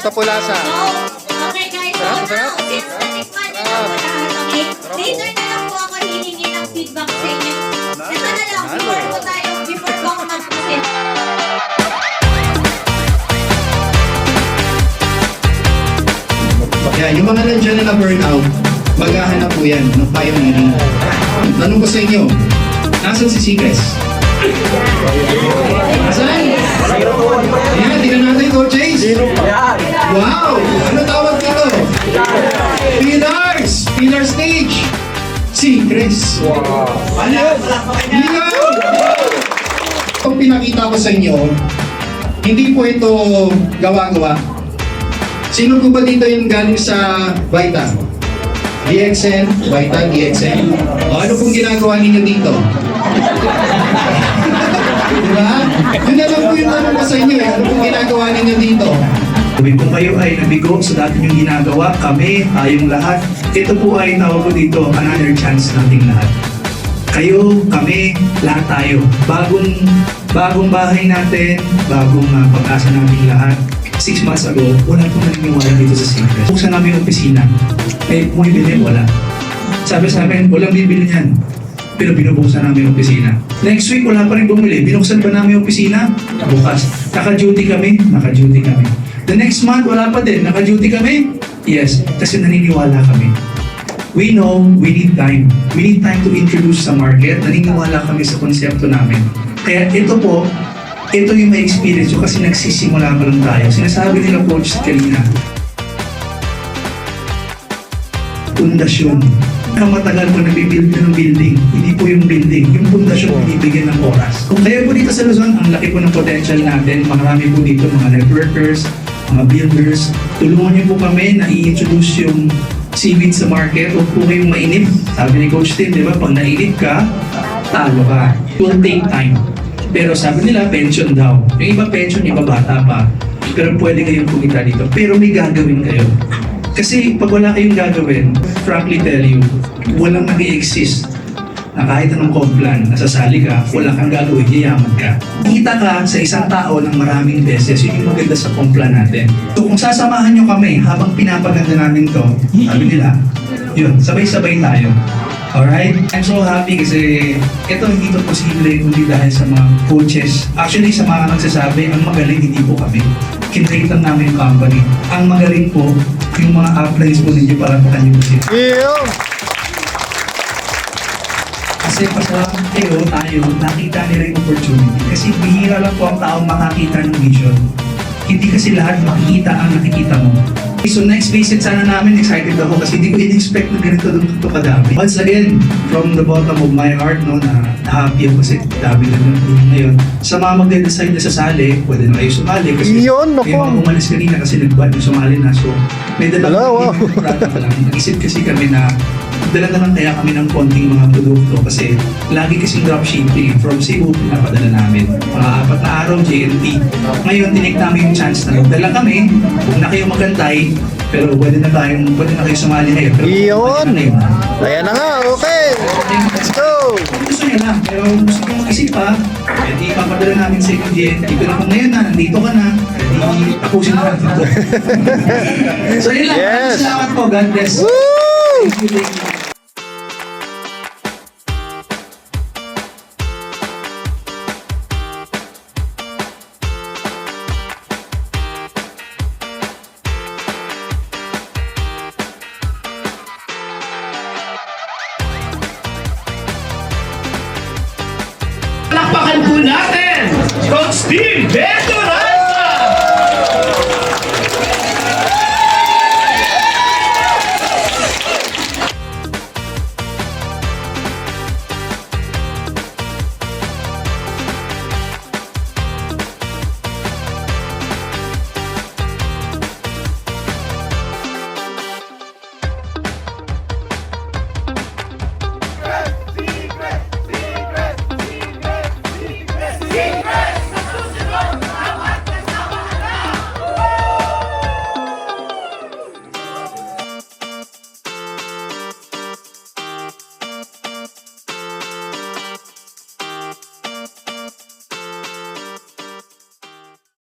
Kamusta po lasa? So, okay guys, so Sarap, now, sarap. since natikman na po lahat, okay? Sarap Later na lang po ako hihingi ng feedback sa inyo. Ito na lang, before po tayo, before po ako mag-present. Kaya yung mga nandiyan na na-burnout, maghahanap po yan ng pioneering. Tanong ko sa inyo, nasan si Sigres? Nasaan? Wow! Ano tawag dito? Pillars! Pillar stage! Sigres. Wow! Ano? Ligaw! Itong pinakita ko sa inyo, hindi po ito gawa-gawa. Sino po ba dito yung galing sa Vita? DXN? Vita, DXN? O ano pong ginagawa ninyo dito? diba? Yun na lang po yung tanong ko sa inyo eh. Ano pong ginagawa ninyo dito? Kung kayo ay nabigo sa dati yung ginagawa, kami, tayong lahat, ito po ay tawag ko dito, another chance nating lahat. Kayo, kami, lahat tayo. Bagong, bagong bahay natin, bagong uh, pag-asa nating lahat. Six months ago, wala pong naniniwala dito sa Secret. Buksan namin yung opisina. Eh, bumibili, wala. Sabi sa amin, walang bibili niyan. Pero binubuksan namin yung opisina. Next week, wala pa rin bumili. Binuksan pa namin yung opisina? Bukas. Naka-duty kami? Naka-duty kami. The next month, wala pa din. Naka-duty kami? Yes. Kasi naniniwala kami. We know we need time. We need time to introduce sa market. Naniniwala kami sa konsepto namin. Kaya ito po, ito yung may experience kasi nagsisimula pa lang tayo. Sinasabi nila coach kanina, pundasyon. Ang matagal ko nabibuild na ng building. Hindi po yung building, yung pundasyon binibigyan ng oras. Kung kaya po dito sa Luzon, ang laki po ng potential natin. Marami po dito mga networkers, mga builders. Tulungan niyo po kami na i-introduce yung seaweed sa market. Huwag po kayong mainip. Sabi ni Coach Tim, di ba? Pag nainip ka, talo ka. It will take time. Pero sabi nila, pension daw. Yung iba pension, iba bata pa. Pero pwede kayong kumita dito. Pero may gagawin kayo. Kasi pag wala kayong gagawin, frankly tell you, walang nag exist na kahit anong complan, nasasali ka, wala kang gagawin, yayaman ka. Kita ka sa isang tao ng maraming beses, yun yung maganda sa complan natin. So kung sasamahan nyo kami habang pinapaganda namin to, sabi nila, yun, sabay-sabay tayo. Alright? I'm so happy kasi ito hindi to posible kundi dahil sa mga coaches. Actually, sa mga nagsasabi, ang magaling hindi po kami. Kinrate lang namin yung company. Ang magaling po, yung mga uplines po ninyo para pa kanyo kasi. Pasalamat kayo, tayo, nakita nila yung opportunity. Kasi bihira lang po ang taong makakita ng vision. Hindi kasi lahat makikita ang nakikita mo. So next visit sana namin, excited ako kasi hindi ko in-expect na ganito doon ito kadami. Once again, from the bottom of my heart, no, na happy ako kasi dami na nun din ngayon. Sa mga magde-decide na sasali, pwede na kayo sumali kasi Yun, naku. may mga umalis kanina kasi nag-ban yung sumali na. So may Hello, dalawang wow. Nag-isip kasi kami na dala na lang kaya kami ng konting mga produkto kasi lagi kasing dropshipping from Cebu pinapadala namin. Mga apat na araw, JNT. Ngayon, tinik namin yung chance na magdala kami. Huwag na kayo magantay, pero pwede na tayong, pwede na kayo sumali ngayon. Pero Iyon! na kayo. Ayan na nga, okay! Let's go! Gusto niyo lang, pero gusto niyo mag-isip pa, edi papadala namin sa inyo JNT. Pero kung ngayon na, nandito ka na, edi tapusin na natin ito. so yun lang, Yes. salamat po, God bless. Woo! Thank you, thank you. Se